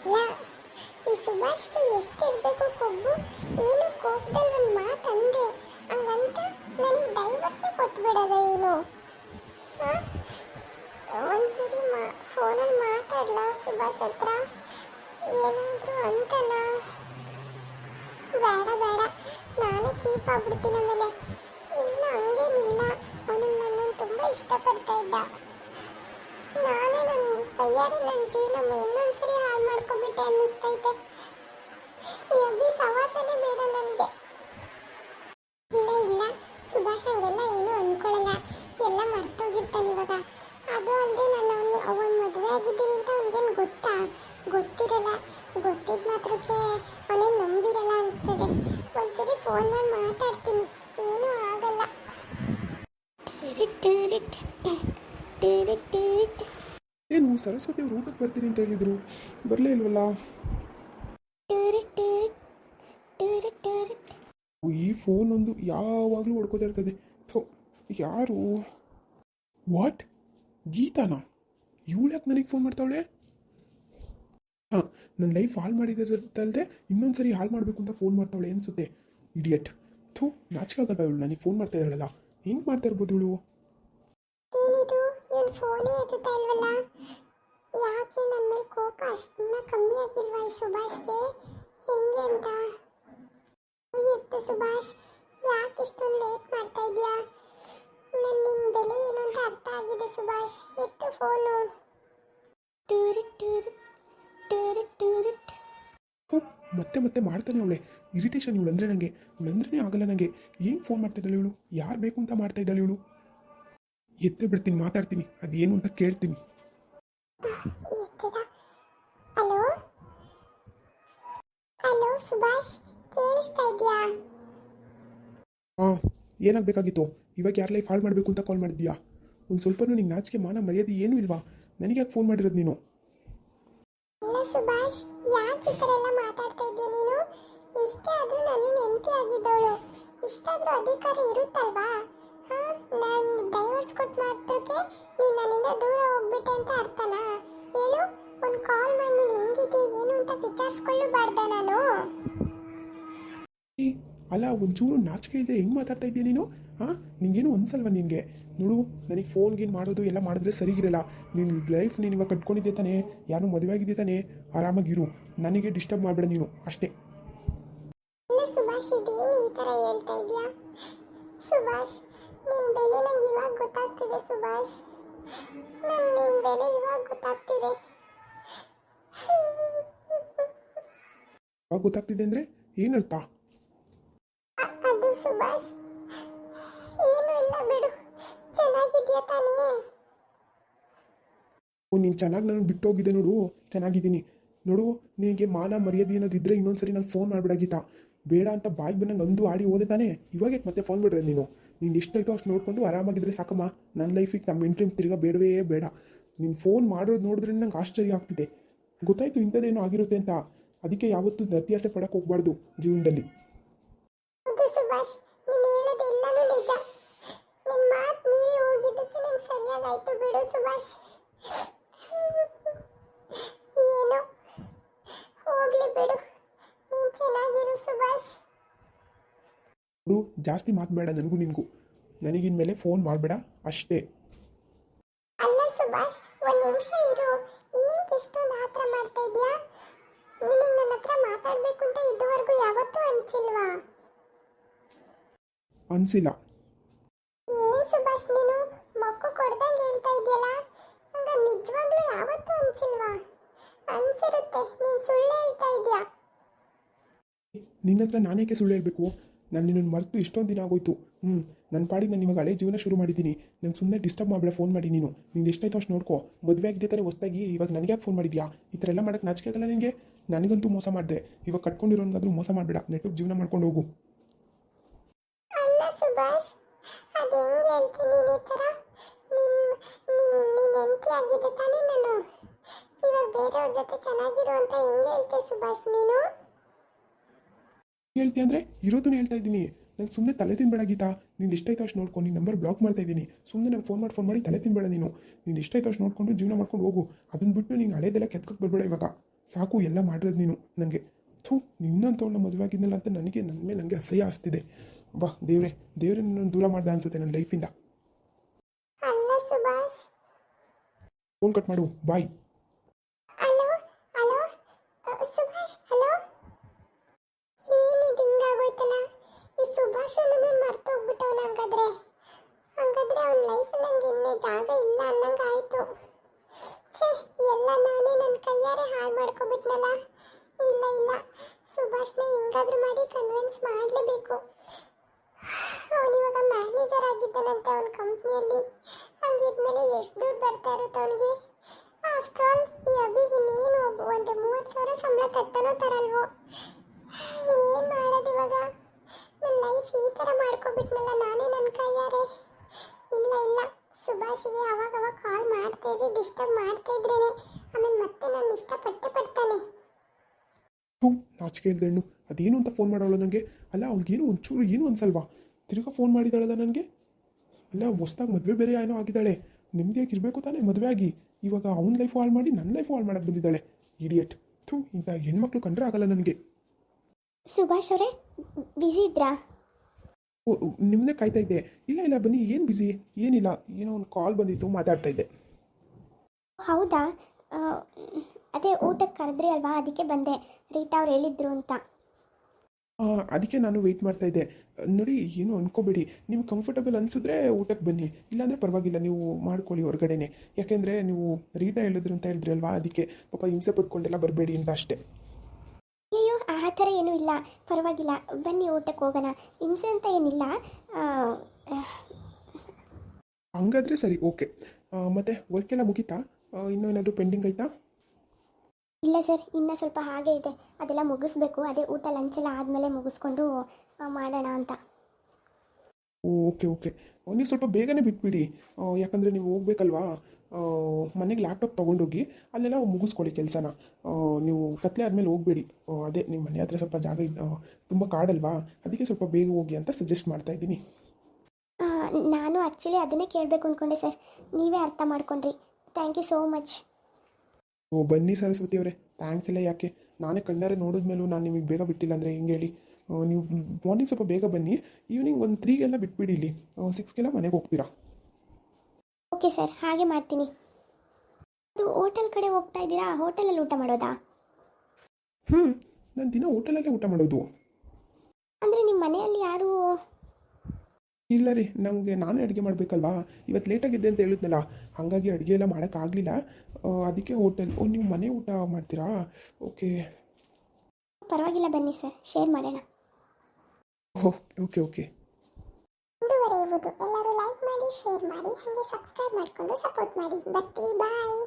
ಈ ಸುಭಾಷ್ಗೆ ಎಷ್ಟಿರ್ಬೇಕು ಕೊಬ್ಬು, ಏನು ಕೋಪದಲ್ಲಿ ಒಂದು ಮಾತು ಅಂದೆ. ಹಂಗಂತ ನನಗೆ ಡೈವರ್ಸೇ ಕೊಟ್ಬಿಡದ ಇವನು. ಒಂದ್ಸರಿ ಮಾ ಫೋನಲ್ಲಿ ಮಾತಾಡ್ಲಾ ಸುಭಾಷ್ ಹತ್ರ. ಏನಾದರೂ ಅಂತಲ್ಲ ಬೇಡ ಬೇಡ. ನಾನು ಚೀಪ್ ಆಗ್ಬಿಡ್ತೀನಿ ಆಮೇಲೆ. ಇಲ್ಲ, ಹಂಗೇನಿಲ್ಲ. ಅವನು ನನ್ನನ್ನು ತುಂಬ ಇಷ್ಟಪಡ್ತಾ ಇದ್ದ. ನಾನೇ ನನ್ನ ಕೈಯಾರೆ ನನ್ನ ಜೀವನ ಇನ್ನೊಂದ್ಸರಿ ಹಾಳು ಮಾಡ್ಕೊಂಡ್ಬಿಟ್ಟೆ ಅನ್ನಿಸ್ತೈತೆ. ಈ ಸವಾಸನೆ ಬೇಡ ನನಗೆ. ಇಲ್ಲ ಇಲ್ಲ. ಸುಭಾಷ್ ಹಂಗೆಲ್ಲ ಏನೂ ಅಂದ್ಕೊಳ್ಳಲ್ಲ ಎಲ್ಲ ಮರ್ತೋಗಿರ್ತಾನೆ ಇವಾಗ. ಅದು ಅಲ್ಲದೆ ನಾನು ಅವನು ಮದುವೆ ಆಗಿದ್ದೀನಿ ಅಂತ ಅವನಿಗೇನು ಗೊತ್ತಾ? ಗೊತ್ತಿರಲ್ಲ. ಗೊತ್ತಿದ್ದ ಮಾತ್ರಕ್ಕೆ ಅವನೇನು ನಂಬಿರಲ್ಲ ಅನಿಸ್ತದೆ. ಒಂದ್ಸರಿ ಫೋನ್ ಮಾಡಿ ಮಾತಾಡ್ತೀನಿ ಏನೂ ಆಗಲ್ಲ ಏನು ಸರಸ್ವತಿ ಅವರು ಊಟಕ್ಕೆ ಬರ್ತೀನಿ ಅಂತ ಹೇಳಿದರು. ಬರಲೇ ಇಲ್ವಲ್ಲ? ಈ ಫೋನ್ ಒಂದು ಯಾವಾಗಲೂ ಹೊಡ್ಕೋತಾ ಇರ್ತದೆ. ಯಾರು? ವಾಟ್ ಗೀತಾನಾ? ಇವಳು ಯಾಕೆ ನನಗೆ ಫೋನ್ ಮಾಡ್ತಾವಳೆ? ಹಾಂ ನನ್ನ ಲೈಫ್ ಹಾಳು ಮಾಡಿದ್ದಲ್ದೆ ಇನ್ನೊಂದು ಸರಿ ಹಾಳು ಮಾಡಬೇಕು ಅಂತ ಫೋನ್ ಮಾಡ್ತಾವಳೆ ಅನಿಸುತ್ತೆ. ಇಡಿಯಟ್ ಥೂ, ನಾಚಿಕೆ ಇವಳು. ನನಗೆ ಫೋನ್ ಮಾಡ್ತಾ ಇದ್ದಾಳಲ್ಲ. ಹೆಂಗೆ ಮಾಡ್ತಾ ಇರ್ಬೋದು ಇವಳು? ಯಾಕೆ ನನ್ನ ಮೇಲೆ ಕೋಪ ಅಷ್ಟನ್ನ ಕಮ್ಮಿ ಆಗಿಲ್ವಾ ಈ ಸುಭಾಷ್ಗೆ? ಹೆಂಗೆ ಅಂತ? ಎತ್ತು ಸುಭಾಷ್ ಯಾಕೆ ಇಷ್ಟೊಂದು ಲೇಟ್ ಮಾಡ್ತಾ ಇದೆಯಾ ನನ್ನ ನಿನ್ನ ಬೆಲೆ ಏನು ಅಂತ ಅರ್ಥ ಆಗಿದೆ ಸುಭಾಷ್. ಎತ್ತು ಫೋನು ಮತ್ತೆ ಮತ್ತೆ ಮಾಡ್ತಾನೆ ಅವಳೆ. ಇರಿಟೇಷನ್ ಇವಳು ಅಂದರೆ ನನಗೆ ಇವಳಂದ್ರೇ ಆಗಲ್ಲ ನನಗೆ ಏನು ಫೋನ್ ಮಾಡ್ತಾ ಇದ್ದಾಳೆ ಇವಳು? ಯಾರು ಬೇಕು ಅಂತ ಮಾಡ್ತಾ ಇದ್ದಾಳೆ ಇವಳು? ಎತ್ತೆ ಬಿಡ್ತೀನಿ ಮಾತಾಡ್ತೀನಿ. ಅದೇನು ಅಂತ ಕೇಳ್ತೀನಿ. ಹಲೋ? ಹಲೋ ಸುಭಾಷ್ ಕೇಳಿಸ್ತಾ ಇದೆಯಾ? ಹಾಂ ಏನಾಗಬೇಕಾಗಿತ್ತು? ಇವಾಗ ಯಾರ ಲೈಫ್ ಹಾಳು ಮಾಡಬೇಕು ಅಂತ ಕಾಲ್ ಮಾಡಿದ್ಯಾ? ಒಂದು ಸ್ವಲ್ಪನೂ ನಿಂಗೆ ನಾಚಿಕೆ ಮಾನ ಮರ್ಯಾದೆ ಏನೂ ಇಲ್ವಾ? ನನಗೆ ಯಾಕೆ ಫೋನ್ ಮಾಡಿರೋದು ನೀನು? ಅಲ್ಲ ಸುಭಾಷ್ ಯಾಕೆ ಈ ಥರ ಎಲ್ಲ ಮಾತಾಡ್ತಾ ಇದೀಯ ನೀನು? ಎಷ್ಟೇ ಆದರೂ ನಾನು ನೆಮ್ಮದಿ ಆಗಿದ್ದವಳು. ಇಷ್ಟಾದರೂ ಅಧಿಕಾರ ಇರುತ್ತಲ್ವಾ? ಹಾ ನಾನು ಡೈವರ್ಸ್ ಕೊಟ್ಟು ಮಾತ್ರಕ್ಕೆ ನೀನು ನನ್ನಿಂದ ದೂರ ಹೋಗ್ಬಿಟ್ಟೆ ಅಂತ ಅರ್ಥನಾ? ಹೇಳು ಒಂದು ಕಾಲ್ ಮಾಡಿ ನೀನು ಹೆಂಗಿದ್ದೆ ಏನು ಅಂತ ವಿಚಾರಿಸ್ಕೊಳ್ಳಬಾರ್ದ ನಾನು? ಅಲ್ಲ ಒಂಚೂರು ನಾಚಿಕೆ ಇದೆ. ಹೆಂಗೆ ಮಾತಾಡ್ತಾ ಇದೀಯ ನೀನು? ಹಾಂ ನಿಂಗೇನು ಅನ್ಸಲ್ವ ನಿನಗೆ? ನೋಡು ನನಗೆ ಫೋನ್ ಗೀನ್ ಮಾಡೋದು ಎಲ್ಲ ಮಾಡಿದ್ರೆ ಸರಿಗಿರಲ್ಲ. ನಿನ್ನ ಲೈಫ್ ನೀನು ಇವಾಗ ಕಟ್ಕೊಂಡಿದ್ದೆ ತಾನೇ. ಯಾರು ಮದುವೆ ಆಗಿದ್ದೆ ತಾನೇ. ಆರಾಮಾಗಿರು. ನನಗೆ ಡಿಸ್ಟರ್ಬ್ ಮಾಡಬೇಡ ನೀನು. ಅಷ್ಟೇ. ಸುಭಾಷ್ ಇದೇನು ಈ ಥರ ಹೇಳ್ತಾ ಇದೆಯಾ ಸುಭಾಷ್ ನಿನ್ನ ಬೆಲೆ ನಂಗೆ ಇವಾಗ ಗೊತ್ತಾಗ್ತಿದೆ ಸುಭಾಷ್. ನನ್ ನಿನ್ನ ಬೆಲೆ ಇವಾಗ ಗೊತ್ತಾಗ್ತಿದೆ. ಇವಾಗ ಗೊತ್ತಾಗ್ತಿದೆ ಅಂದರೆ ಏನರ್ಥ ಅದು ಸುಭಾಷ್. ಏನು ಇಲ್ಲ ಬಿಡು. ಚೆನ್ನಾಗಿದ್ಯಾ ತಾನೇ? ಓ ನೀನು ಚೆನ್ನಾಗಿ ನಾನು ಬಿಟ್ಟೋಗಿದ್ದೆ ನೋಡು. ಚೆನ್ನಾಗಿದ್ದೀನಿ. ನೋಡು ನಿನಗೆ ಮಾನ ಮರ್ಯಾದೆ ಅನ್ನೋದಿದ್ರೆ ಇನ್ನೊಂದ್ಸರಿ ನಂಗೆ ಫೋನ್ ಮಾಡ್ಬಿಡಾಗಿತ್ತ ಬೇಡ ಅಂತ ಬಾಯಿಗೆ ಬಂದಂಗೆ ಅಂದು ಆಡಿ ಹೋದೆ ತಾನೇ. ಇವಾಗ ಮತ್ತೆ ಫೋನ್ ಬಿಡ್ರೆ ನೀನು. ನೀನು ಎಷ್ಟಾಯ್ತೋ ಅಷ್ಟು ನೋಡಿಕೊಂಡು ಆರಾಮಾಗಿದ್ರೆ ಸಾಕಮ್ಮ. ನನ್ನ ಲೈಫಿಗೆ ನಮ್ಮ ಇಂಟ್ರಿಮ್ ತಿರ್ಗಾ ಬೇಡವೇ ಬೇಡ. ನೀನು ಫೋನ್ ಮಾಡೋದು ನೋಡಿದ್ರೆ ನಂಗೆ ಆಶ್ಚರ್ಯ ಆಗ್ತಿದೆ. ಗೊತ್ತಾಯ್ತು ಇಂಥದ್ದೇನೋ ಆಗಿರುತ್ತೆ ಅಂತ. ಅದಕ್ಕೆ ಯಾವತ್ತೂ ಅತಿಯಾಸೆ ಪಡಕ್ಕೆ ಹೋಗ್ಬಾರ್ದು ಜೀವನದಲ್ಲಿ. ನಂಗೆ ಬಿಡು. ನೀನು ಚೆನ್ನಾಗಿರು ಸುಭಾಷ್ ನೋಡು ಜಾಸ್ತಿ ಮಾತಬೇಡ ನನಗೂ ನಿನಗೂ. ನನಗಿನ್ಮೇಲೆ ಫೋನ್ ಮಾಡಬೇಡ ಅಷ್ಟೇ. ಅಲ್ಲ ಸುಭಾಷ್ ಒಂದು ನಿಮಿಷ ಇರು. ಏನಕ್ಕೆ ಇಷ್ಟೊಂದು ಆತರ ಮಾಡ್ತಾ ಇದೀಯಾ? ನಿನಗೆ ನನ್ನ ಹತ್ರ ಮಾತಾಡಬೇಕು ಅಂತ ಇದುವರೆಗೂ ಯಾವತ್ತೂ ಅನ್ಸಿಲ್ವಾ? ಅನಿಸಿಲ್ಲ. ಏನ್ ಸುಭಾಷ್ ನೀನು ಮಕ್ಕು ಕೊಡ್ದಂಗೆ ಹೇಳ್ತಾ ಇದೆಯಲ್ಲ? ಹಂಗ ನಿಜವಾಗ್ಲೂ ಯಾವತ್ತೂ ಅನ್ಸಿಲ್ವಾ? ಅನ್ಸಿರುತ್ತೆ ನೀನ್ ಸುಳ್ಳು ಹೇಳ್ತಾ ಇದೀಯಾ? ನಿನ್ನ ಹತ್ರ ನಾನೇಕೆ ಸುಳ್ಳು ಹೇಳಬೇಕು. ನಾನು ನಿನ್ನನ್ನು ಮರೆತು ಇಷ್ಟೊಂದು ದಿನ ಆಗೋಯ್ತು. ಹ್ಞೂ ನನ್ನ ಪಾಡಿಗೆ ನಾನು ಇವಾಗ ಹಳೆ ಜೀವನ ಶುರು ಮಾಡಿದ್ದೀನಿ. ನಂಗೆ ಸುಮ್ಮನೆ ಡಿಸ್ಟರ್ಬ್ ಮಾಡಬೇಡ ಫೋನ್ ಮಾಡಿ ನೀನು. ನಿಂಗೆ ಎಷ್ಟಾಯ್ತು ಅಷ್ಟು ನೋಡ್ಕೋ. ಮದುವೆ ಆಗಿದೆ ಥರ ಹೊಸ್ದಾಗಿ ಇವಾಗ ನನಗೆ ಯಾಕೆ ಫೋನ್ ಮಾಡಿದ್ಯಾ? ಈ ಥರ ಎಲ್ಲ ಮಾಡೋಕ್ಕೆ ನಾಚಿಕೆ ಆಗಲ್ಲ ನಿನಗೆ ನನಗಂತೂ ಮೋಸ ಮಾಡಿದೆ. ಇವಾಗ ಕಟ್ಕೊಂಡಿರೋನ್ಗಾದ್ರೂ ಮೋಸ ಮಾಡಬೇಡ. ನೆಟ್ವರ್ಕ್ ಜೀವನ ಮಾಡ್ಕೊಂಡು ಹೋಗು. ಸುಭಾಷ್ ನೀನ್? ಈ ಥರ ನಿನ್ ನಿನ್ ನೀನ್ ಹೆಂಡತಿ ಆಗಿದೆ ತಾನೇ ನಾನು ಇವಾಗ ಬೇರೆಯವ್ರ ಜೊತೆ ಚೆನ್ನಾಗಿರು ಅಂತ ಹೆಂಗೆ ಹೇಳ್ತೆ ಸುಭಾಷ್ ನೀನು ಹೇಳ್ತಿ ಅಂದರೆ ಇರೋದನ್ನ ಹೇಳ್ತಾ ಇದ್ದೀನಿ. ನಂಗೆ ಸುಮ್ಮನೆ ತಲೆ ತಿನ್ಬೇಡ ಗೀತಾ. ನಿಂದು ಎಷ್ಟಾಯ್ತು ಅಷ್ಟು ನೋಡ್ಕೊಂಡು ನಿನ್ನ ನಂಬರ್ ಬ್ಲಾಕ್ ಮಾಡ್ತಾ ಇದ್ದೀನಿ. ಸುಮ್ಮನೆ ನಾನು ಫೋನ್ ಮಾಡಿ ಫೋನ್ ಮಾಡಿ ತಲೆ ತಿನ್ಬೇಡ ನೀನು. ನಿಂದು ಎಷ್ಟಾಯ್ತು ಅಷ್ಟು ನೋಡ್ಕೊಂಡು ಜೀವನ ಮಾಡ್ಕೊಂಡು ಹೋಗು. ಅದನ್ನ ಬಿಟ್ಟು ನೀನು ಹಳೇದೆಲ್ಲ ಕೆತ್ಕೊಂಡು ಬರಬೇಡ ಇವಾಗ. ಸಾಕು ಎಲ್ಲ ಮಾಡಿರೋದು ನೀನು ನನಗೆ ಥೂ ನಿನ್ನಂಥವನ್ನ ಮದುವೆ ಆಗಿದ್ನಲ್ಲ ಅಂತ ನನಗೆ ನನ್ನ ಮೇಲೆ ನನಗೆ ಅಸಹ್ಯ ಆಸ್ತಿದೆ ಬಾ ದೇವ್ರೆ ದೇವ್ರೆ ನನ್ನ ದೂರ ಮಾಡ್ದೆ ಅನ್ಸುತ್ತೆ ನನ್ನ ಲೈಫಿಂದ ಫೋನ್ ಕಟ್ ಮಾಡು. ಬಾಯ್ ಹಲೋ ಹಲೋ ಅ, ಸುಭಾಷ್ ಹಲೋ ಏನಿದು ಹಿಂಗಾಗೋಯ್ತಲ್ಲ ಈ ಸುಭಾಷ್ ನನ್ನ ಮರ್ತೋಗ್ಬಿಟ್ಟವನ ಹಂಗಾದ್ರೆ ಹಂಗಾದ್ರೆ ಅವನ ಲೈಫ್ ನಂಗೆ ಇನ್ನೇ ಜಾಗ ಇಲ್ಲ ಅನ್ನಂಗೆ ಆಯ್ತು ಛೇ, ಎಲ್ಲ ನಾನೇ ನನ್ನ ಕೈಯಾರೆ ಹಾಳು ಮಾಡ್ಕೊಬಿಟ್ನಲ್ಲ. ಇಲ್ಲ ಇಲ್ಲ, ಸುಭಾಷ್ನ ಹಿಂಗಾದ್ರೂ ಮಾಡಿ ಕನ್ವಿನ್ಸ್ ಮಾಡಲೇಬೇಕು. ಅವನಿವಾಗ ಮ್ಯಾನೇಜರ್ ಆಗಿದ್ದಾನಂತೆ ಅವನ ಕಂಪ್ನಿಯಲ್ಲಿ ಹಂಗಿದ್ಮೇಲೆ ಎಷ್ಟು ದುಡ್ಡು ಬರ್ತಾ ಇರುತ್ತೆ ಅವನಿಗೆ? ಆಫ್ಟರ್ ಆಲ್ ಈ ಅಭಿಗೆ ಇನ್ನೇನು ಒಂದು ಮೂವತ್ತು ಸಾವಿರ ಸಂಬಳ ತತ್ತನೋ ತರಲ್ವೋ ಏನು ಮಾಡೋದು ಇವಾಗ? ನನ್ನ ಲೈಫ್ ಈ ಥರ ಮಾಡ್ಕೊಬಿಟ್ನಲ್ಲ ನಾನೇ ನನ್ನ ಕೈಯಾರೆ ಇಲ್ಲ ಇಲ್ಲ. ಸುಭಾಷಿಗೆ ಅವಾಗ ಅವಾಗ ಕಾಲ್ ಮಾಡ್ತಾ ಇದ್ರೆ ಡಿಸ್ಟರ್ಬ್ ಮಾಡ್ತಾ ಇದ್ರೇನೆ. ಆಮೇಲೆ ಮತ್ತೆ ನಾನು ಇಷ್ಟಪಟ್ಟೆ ಪಡ್ತಾನೆ. ಹ್ಞೂ ನಾಚಿಕೆ ಇಲ್ಲದೆ ಹೆಣ್ಣು ಅದೇನು ಅಂತ ಫೋನ್ ಮಾಡೋಳು ನನಗೆ ಅಲ್ಲ ಅವ್ಳಿಗೇನು ಒಂಚೂರು ಏನು ಅನ್ಸಲ್ವಾ? ತಿರ್ಗಾ ಫೋನ್ ಮಾಡಿದಾಳಲ್ಲ ನನಗೆ? ಅಲ್ಲ ಹೊಸ್ದಾಗಿ ಮದುವೆ ಬೇರೆ ಏನೋ ಆಗಿದ್ದಾಳೆ. ನೆಮ್ಮದಿಯಾಗಿ ಇರಬೇಕು ತಾನೇ ಮದುವೆ ಆಗಿ ಇವಾಗ ಅವ್ನ ಲೈಫ್ ಹಾಳು ಮಾಡಿ ನನ್ನ ಲೈಫ್ ಹಾಳು ಮಾಡಕ್ಕೆ ಬಂದಿದ್ದಾಳೆ. ಇಡಿಯಟ್ ಥೂ ಇಂಥ ಹೆಣ್ಮಕ್ಳು ಕಂಡ್ರೆ ಆಗಲ್ಲ ನನಗೆ. ಸುಭಾಷ್ ಅವರೇ ಬಿಸಿ ಇದ್ರಾ? ಓ ನಿಮ್ಮನ್ನೇ ಕಾಯ್ತಾ ಇದ್ದೆ. ಇಲ್ಲ ಇಲ್ಲ ಬನ್ನಿ ಏನು ಬಿಸಿ ಏನಿಲ್ಲ. ಏನೋ ಒಂದು ಕಾಲ್ ಬಂದಿತ್ತು ಮಾತಾಡ್ತಾ ಇದ್ದೆ. ಹೌದಾ? ಅದೇ ಊಟಕ್ಕೆ ಕರೆದ್ರಿ ಅಲ್ವಾ? ಅದಕ್ಕೆ ಬಂದೆ. ರೀತಾ ಅವ್ರು ಹೇಳಿದ್ರು ಅಂತ. ಅದಕ್ಕೆ ನಾನು ವೆಯ್ಟ್ ಮಾಡ್ತಾ ಇದ್ದೆ. ನೋಡಿ ಏನು ಅನ್ಕೋಬೇಡಿ. ನಿಮ್ಗೆ ಕಂಫರ್ಟಬಲ್ ಅನಿಸಿದ್ರೆ ಊಟಕ್ಕೆ ಬನ್ನಿ. ಇಲ್ಲಾಂದರೆ ಪರವಾಗಿಲ್ಲ ನೀವು ಮಾಡ್ಕೊಳ್ಳಿ ಹೊರಗಡೆನೆ. ಯಾಕೆಂದರೆ ನೀವು ರೀಟಾ ಹೇಳಿದ್ರು ಅಂತ ಹೇಳಿದ್ರಿ ಅಲ್ವಾ? ಅದಕ್ಕೆ ಪಾಪ ಹಿಂಸೆ ಪಟ್ಕೊಂಡೆಲ್ಲ ಬರಬೇಡಿ ಅಂತ ಅಷ್ಟೇ. ಥರ ಏನೂ ಇಲ್ಲ. ಪರವಾಗಿಲ್ಲ. ಬನ್ನಿ ಊಟಕ್ಕೆ ಹೋಗೋಣ. ಹಿಂಸೆ ಅಂತ ಏನಿಲ್ಲ. ಹಂಗಾದ್ರೆ ಸರಿ ಓಕೆ. ಮತ್ತೆ ವರ್ಕೆಲ್ಲ ಮುಗೀತಾ? ಮುಗಿತಾ ಇನ್ನೂ ಏನಾದರೂ ಪೆಂಡಿಂಗ್ ಆಯ್ತಾ? ಇಲ್ಲ ಸರ್ ಇನ್ನೂ ಸ್ವಲ್ಪ ಹಾಗೆ ಇದೆ. ಅದೆಲ್ಲ ಮುಗಿಸ್ಬೇಕು. ಅದೇ ಊಟ ಲಂಚ್ ಎಲ್ಲ ಆದಮೇಲೆ ಮುಗಿಸ್ಕೊಂಡು ಮಾಡೋಣ ಅಂತ. Okay okay. ನೀವು ಸ್ವಲ್ಪ ಬೇಗನೆ ಬಿಟ್ಬಿಡಿ. ಯಾಕಂದರೆ ನೀವು ಹೋಗ್ಬೇಕಲ್ವಾ? ಮನೆಗೆ ಲ್ಯಾಪ್ಟಾಪ್ ತೊಗೊಂಡೋಗಿ ಅಲ್ಲೆಲ್ಲ ಮುಗಿಸ್ಕೊಳ್ಳಿ ಕೆಲಸನ. ನೀವು ಕತ್ಲೆ ಆದಮೇಲೆ ಹೋಗಬೇಡಿ. ಅದೇ ನಿಮ್ಮ ಮನೆ ಹತ್ರ ಸ್ವಲ್ಪ ಜಾಗ ಇದ್ದ ತುಂಬ ಕಾಡಲ್ವಾ? ಅದಕ್ಕೆ ಸ್ವಲ್ಪ ಬೇಗ ಹೋಗಿ ಅಂತ ಸಜೆಸ್ಟ್ ಮಾಡ್ತಾ ಇದ್ದೀನಿ. ನಾನು ಆ್ಯಕ್ಚುಲಿ ಅದನ್ನೇ ಕೇಳಬೇಕು ಅಂದ್ಕೊಂಡೆ ಸರ್ ನೀವೇ ಅರ್ಥ ಮಾಡ್ಕೊಂಡ್ರಿ. ಥ್ಯಾಂಕ್ ಯು ಸೋ ಮಚ್ ಓ ಬನ್ನಿ ಸರಸ್ವತಿ ಅವರೇ. ಥ್ಯಾಂಕ್ಸ್ ಇಲ್ಲ ಯಾಕೆ? ನಾನೇ ಕಣ್ಣಾರೆ ನೋಡಿದ್ಮೇಲೂ ನಾನು ನಿಮಗೆ ಬೇಗ ಬಿಟ್ಟಿಲ್ಲ ಅಂದರೆ ಹೆಂಗೆ ಹೇಳಿ? ನೀವು ಮಾರ್ನಿಂಗ್ ಸ್ವಲ್ಪ ಬೇಗ ಬನ್ನಿ. ಈವ್ನಿಂಗ್ ಒಂದು ತ್ರೀಗೆಲ್ಲ ಬಿಟ್ಬಿಡಿ ಇಲ್ಲಿ. ಸಿಕ್ಸ್ಗೆಲ್ಲ ಮನೆಗೆ ಹೋಗ್ತೀರಾ? ಓಕೆ ಸರ್ ಹಾಗೆ ಮಾಡ್ತೀನಿ. ಅದು ಹೋಟೆಲ್ ಕಡೆ ಹೋಗ್ತಾ ಇದ್ದೀರಾ? ಹೋಟೆಲಲ್ಲಿ ಊಟ ಮಾಡೋದಾ? ಹ್ಞೂ ನಾನು ದಿನ ಹೋಟೆಲಲ್ಲೇ ಊಟ ಮಾಡೋದು. ಅಂದರೆ ನಿಮ್ಮ ಮನೆಯಲ್ಲಿ ಯಾರು? ಇಲ್ಲ ರೀ ನಮಗೆ ನಾನೇ ಅಡುಗೆ ಮಾಡಬೇಕಲ್ವಾ? ಇವತ್ತು ಲೇಟಾಗಿದ್ದೆ ಅಂತ ಹೇಳಿದ್ನಲ್ಲ ಹಾಗಾಗಿ ಅಡುಗೆ ಎಲ್ಲ ಮಾಡೋಕ್ಕಾಗಲಿಲ್ಲ ಅದಕ್ಕೆ ಹೋಟೆಲ್ ಓ ನೀವು ಮನೆ ಊಟ ಮಾಡ್ತೀರಾ? ಓಕೆ. ಪರವಾಗಿಲ್ಲ ಬನ್ನಿ ಸರ್ ಶೇರ್ ಮಾಡೋಣ. Okay okay. ಮುಂದುವರಿಯುವುದು ಎಲ್ಲರೂ ಲೈಕ್ ಮಾಡಿ ಶೇರ್ ಮಾಡಿ ಹಾಗೆ ಸಬ್ಸ್ಕ್ರೈಬ್ ಮಾಡಿಕೊಂಡು ಸಪೋರ್ಟ್ ಮಾಡಿ. ಬರ್ತೀವಿ ಬಾಯ್